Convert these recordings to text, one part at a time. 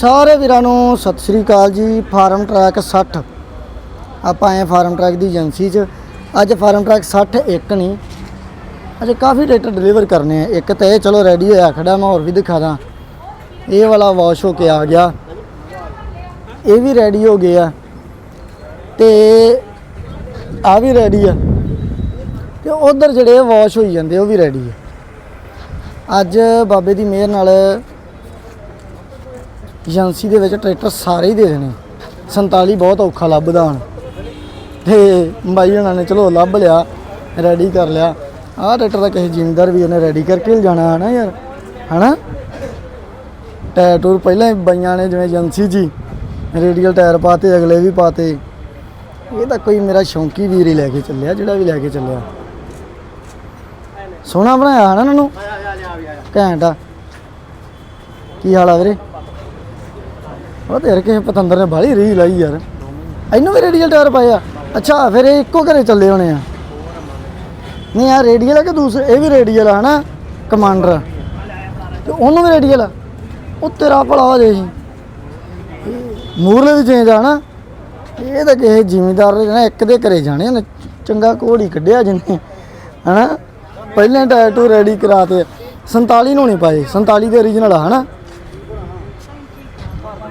ਸਾਰੇ ਵੀਰਾਂ ਨੂੰ ਸਤਿ ਸ੍ਰੀ ਅਕਾਲ ਜੀ, ਫਾਰਮ ਟਰੈਕ 60 ਆਪਾਂ ਆਏ ਫਾਰਮ ਟਰੈਕ ਦੀ ਏਜੰਸੀ 'ਚ। ਅੱਜ ਫਾਰਮ ਟਰੈਕ 60 ਇੱਕ ਨਹੀਂ ਅੱਜ ਕਾਫੀ ਟਰੈਕਟਰ ਡਿਲੀਵਰ ਕਰਨੇ ਆ। ਇੱਕ ਤਾਂ ਇਹ ਚਲੋ ਰੈਡੀ ਹੋਇਆ, ਖੜਾ, ਮੈਂ ਹੋਰ ਵੀ ਦਿਖਾ ਦਾਂ। ਇਹ ਵਾਲਾ ਵਾਸ਼ ਹੋ ਕੇ ਆ ਗਿਆ। ਇਹ ਵੀ ਰੈਡੀ ਹੋ ਗਿਆ ਤੇ ਆ ਵੀ ਰੈਡੀ ਆ। ਤੇ ਉਧਰ ਜਿਹੜੇ ਵਾਸ਼ ਹੋਈ ਜਾਂਦੇ, ਉਹ ਵੀ ਰੈਡੀ ਆ। ਅੱਜ ਬਾਬੇ ਦੀ ਮਿਹਰ ਨਾਲ ਏਜੰਸੀ ਦੇ ਵਿੱਚ ਟਰੈਕਟਰ ਸਾਰੇ ਹੀ ਦੇ ਦੇਣੇ। 47 ਬਹੁਤ ਔਖਾ ਲੱਭਦਾ ਹੁਣ। ਤੇ ਬਾਈ ਉਹਨਾਂ ਨੇ ਚਲੋ ਲੱਭ ਲਿਆ ਰੈਡੀ ਕਰ ਲਿਆ। ਆਹ ਟਰੈਕਟਰ ਦਾ ਕਿਸੇ ਜ਼ਿਮੀਂਦਾਰ ਵੀ ਉਹਨੇ ਰੈਡੀ ਕਰਕੇ ਲਿਜਾਣਾ ਹਨਾ ਯਾਰ ਹਨਾ? ਟਾਇਰ ਟੂਰ ਪਹਿਲਾਂ ਹੀ ਬਾਈਆਂ ਨੇ ਜਿਵੇਂ ਏਜੰਸੀ ਜੀ ਰੇਡੀਅਲ ਟਾਇਰ ਪਾਤੇ ਅਗਲੇ ਵੀ ਪਾਤੇ। ਇਹ ਤਾਂ ਕੋਈ ਮੇਰਾ ਸ਼ੌਂਕੀ ਵੀਰ ਹੀ ਲੈ ਕੇ ਚੱਲਿਆ ਜਿਹੜਾ ਵੀ ਲੈ ਕੇ ਚੱਲਿਆ। ਸੋਹਣਾ ਬਣਾਇਆ ਹਨਾ ਇਹਨਾਂ ਨੂੰ? ਘੈਂਟ ਆ। ਕੀ ਹਾਲ ਆ ਵੀਰੇ? ਉਹ ਤੇਰੇ ਯਾਰ ਕਿਸੇ ਪਤੰਦਰ ਨੇ ਬਾਲੀ ਰੀ ਲਾਈ ਯਾਰ। ਇਹਨੂੰ ਵੀ ਰੇਡੀਅਲ ਟਾਇਰ ਪਾਇਆ। ਅੱਛਾ, ਫਿਰ ਇਹ ਇੱਕੋ ਘਰੇ ਚੱਲੇ ਹੋਣੇ ਆ। ਨਹੀਂ ਆ ਰੇਡੀਅਲ ਆ ਕਿ ਦੂਸਰੇ? ਇਹ ਵੀ ਰੇਡੀਅਲ ਆ ਹਨਾ, ਕਮਾਂਡਰ। ਤੇ ਉਹਨੂੰ ਵੀ ਰੇਡੀਅਲ ਆ। ਉਹ ਤੇਰਾ ਭਲਾ ਹੋ ਜੇ ਮੂਰਲੇ ਵੀ ਚੇਂਜ ਆ ਨਾ ਇਹ ਤਾਂ ਕਿਸੇ ਜਿਮੀਦਾਰ ਦੇ ਨਾ ਇੱਕ ਦੇ ਘਰੇ ਜਾਣੇ ਨੇ ਚੰਗਾ ਕੋੜ ਕੱਢਿਆ ਜਿੰਨੇ ਹਨਾ। ਪਹਿਲੇ ਟਾਇਰ ਟੂ ਰੈਡੀ ਕਰਾਤੇ। 47 ਨੂੰ ਨਹੀਂ ਪਾਏ। 47 ਦੇ origignal ਆ ਹਨਾ।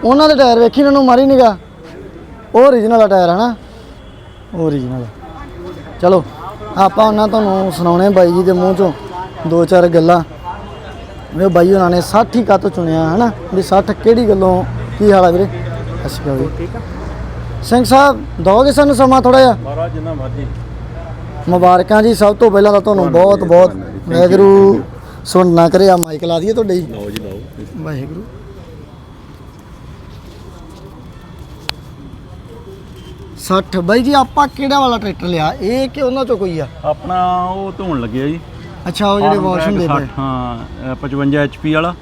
ਉਹਨਾਂ ਦੇ ਟਾਇਰ ਵੇਖੀ ਇਹਨਾਂ ਨੂੰ ਮਾਰੀ ਨਿਗਾ ਉਹ origignal ਆ ਟਾਇਰ ਹਨਾ ਉਹ origignal ਆ। ਚਲੋ ਆਪਾਂ ਉਹਨਾਂ ਤੁਹਾਨੂੰ ਸੁਣਾਉਣੇ ਬਾਈ ਜੀ ਦੇ ਮੂੰਹ ਚੋਂ ਦੋ ਚਾਰ ਗੱਲਾਂ। ਵੀ ਉਹ ਬਾਈ ਉਹਨਾਂ ਨੇ 60 ਹੀ ਕਾਤੋਂ ਚੁਣਿਆ ਹਨਾ? ਵੀ 60 ਕਿਹੜੀ ਗੱਲੋਂ ਕੀ ਹਾਲ ਆ ਵੀਰੇ? ਅਸੀਂ ਕਹਾਂ ਠੀਕ ਆ। ਸਿੰਘ ਸਾਹਿਬ ਦੋਗੇ ਸਾਨੂੰ ਸਮਾਂ ਥੋੜਾ ਜਿਹਾ? ਮਹਾਰਾਜ ਜਿੰਨਾ ਮਰਜ਼ੀ। ਮੁਬਾਰਕਾਂ ਜੀ ਸਭ ਤੋਂ ਪਹਿਲਾਂ ਤਾਂ ਤੁਹਾਨੂੰ ਬਹੁਤ ਬਹੁਤ ਵਾਹਿਗੁਰੂ ਸੁਣਨਾ ਕਰਿਆ ਮਾਈਕ ਲਾ ਦਈਏ ਤੁਹਾਡੇ ਜੀ। ਲਓ ਜੀ ਲਓ। ਵਾਹਿਗੁਰੂ। ਸੱਠ। ਬਾਈ ਜੀ ਆਪਾਂ ਕਿਹੜਾ ਵਾਲਾ ਟਰੈਕਟਰ ਲਿਆ? ਇਹ ਕਿ ਉਹਨਾਂ ਚੋਂ ਕੋਈ ਆ? ਆਪਣਾ ਉਹ ਧੋਣ ਲੱਗਿਆ ਜੀ। ਅੱਛਾ ਉਹ ਜਿਹੜੇ ਵਾਸ਼ ਹੁੰਦੇ 60, ਹਾਂ ਅ, 55 HP ਵਾਲਾ।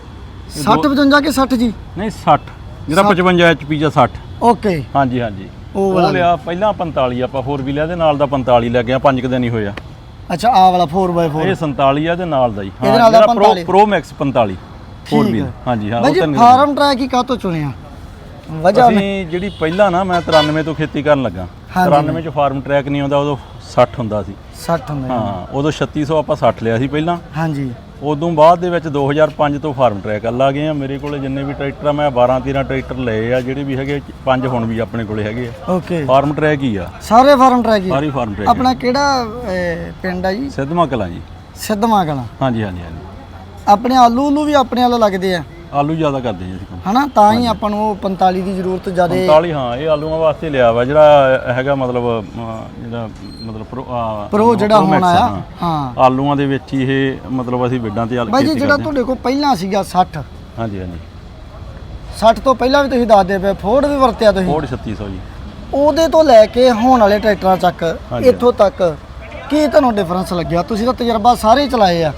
60 55 ਕਿ 60 ਜੀ? ਨਹੀਂ 60 ਜਿਹੜਾ 55 HP ਜਾਂ 60 ਓਕੇ। ਹਾਂਜੀ ਹਾਂਜੀ। ਉਹ ਲਿਆ ਪਹਿਲਾਂ 45 ਆਪਾਂ 4 ਵੀ ਲਿਆ ਦੇ ਨਾਲ ਦਾ 45 ਲੱਗਿਆ ਪੰਜ ਕੁ ਦਿਨ ਹੀ ਹੋਇਆ ਅੱਛਾ ਆ ਵਾਲਾ 4x4 ਇਹ 47 ਆ ਦੇ ਨਾਲ ਦਾ ਜੀ ਦਾ ਜਿਹੜਾ 45 Pro Max 45 4 ਠੀਕ ਵੀ ਹੈ। ਹਾਂਜੀ ਹਾਂ ਉਹ ਤਿੰਨ ਫਾਰਮ ਟਰੈਕ ਹੀ ਕਾਹਤੋਂ ਚੁਣਿਆ? ਵਜ੍ਹਾ ਮੈਂ ਅਸੀਂ ਜਿਹੜੀ ਪਹਿਲਾਂ ਨਾ ਮੈਂ 93 ਤੋਂ ਖੇਤੀ ਕਰਨ ਲੱਗਾ। ਹਾਂਜੀ। 93 ਚ ਫਾਰਮ ਟਰੈਕ ਨਹੀਂ ਆਉਂਦਾ ਉਦੋਂ 60 ਹੁੰਦਾ ਸੀ। 60 ਹੁੰਦਾ ਹਾਂ ਉਦੋਂ 3600 ਆਪਾਂ 60 ਲਿਆ ਸੀ ਪਹਿਲਾਂ। ਹਾਂਜੀ। ਉਦੋਂ ਬਾਅਦ ਦੇ ਵਿੱਚ 2005 ਤੋਂ ਫਾਰਮ ਟਰੈਕ ਵੱਲ ਆ ਗਏ ਆ। ਮੇਰੇ ਕੋਲੇ ਜਿੰਨੇ ਵੀ ਟਰੈਕਟਰ ਆ ਮੈਂ 12 13 ਟਰੈਕਟਰ ਲਏ ਆ ਜਿਹੜੇ ਵੀ ਹੈਗੇ ਪੰਜ ਹੁਣ ਵੀ ਆਪਣੇ ਕੋਲੇ ਹੈਗੇ ਆ। ਓਕੇ। ਫਾਰਮ ਟਰੈਕ ਹੀ ਆ। ਸਾਰੇ ਫਾਰਮ ਟਰੈਕ ਹੀ ਸਾਰੀ ਫਾਰਮ ਟਰੈਕ ਆਪਣਾ ਕਿਹੜਾ ਅਹ, ਪਿੰਡ ਆ ਜੀ? ਸਿੱਧਮਾ ਕਲਾਂ ਜੀ। ਸਿੱਧਵਾਂ ਕਲਾਂ। ਹਾਂਜੀ ਹਾਂਜੀ ਹਾਂਜੀ। ਆਪਣੇ ਆਲੂ ਉਲੂ ਵੀ ਆਪਣੇ ਵੱਲ ਲੱਗਦੇ ਆ? ਆਲੂ ਜ਼ਿਆਦਾ ਕਰਦੇ ਜੀ ਅਸੀਂ ਕੰਮ। ਹਨਾ? ਤਾਂ ਹੀ ਆਪਾਂ ਨੂੰ ਉਹ 45 ਦੀ ਜ਼ਰੂਰਤ ਜ਼ਿਆਦਾ 45 ਹਾਂ ਇਹ ਆਲੂਆਂ ਵਾਸਤੇ ਲਿਆ ਵਾ ਜਿਹੜਾ ਹੈਗਾ ਮਤਲਬ ਜਿਹੜਾ ਮਤਲਬ ਪ੍ਰੋ ਆ, ਪ੍ਰੋ ਜਿਹੜਾ Pro ਹੁਣ ਆਇਆ ਹਾਂ। ਆਲੂਆਂ ਦੇ ਵਿੱਚ ਹੀ ਇਹ ਮਤਲਬ ਅਸੀਂ ਬਿੱਡਾਂ ਤੇ ਆਲ ਬਾਈ ਜੀ ਖੇਤੀ ਜਿਹੜਾ ਕਰਦੇ ਤੁਹਾਡੇ ਕੋਲ ਪਹਿਲਾਂ ਸੀਗਾ 60 ਹਾਂ। ਹਾਂਜੀ ਹਾਂਜੀ। 60 ਤੋਂ ਪਹਿਲਾਂ ਵੀ ਤੁਸੀਂ ਦੱਸਦੇ ਪਏ ਫੋਰਡ ਵੀ ਵਰਤਿਆ ਤੁਸੀਂ? ਫੋਰਡ 3600 ਜੀ। ਉਹਦੇ ਤੋਂ ਲੈ ਕੇ ਹੁਣ ਵਾਲੇ ਟਰੈਕਟਰਾਂ ਤੱਕ ਹਾਂਜੀ। ਇੱਥੋਂ ਤੱਕ ਕੀ ਤੁਹਾਨੂੰ ਡਿਫਰੈਂਸ ਲੱਗਿਆ? ਤੁਸੀਂ ਤਾਂ ਤਜਰਬਾ ਸਾਰੇ ਹੀ ਚਲਾਏ ਆ।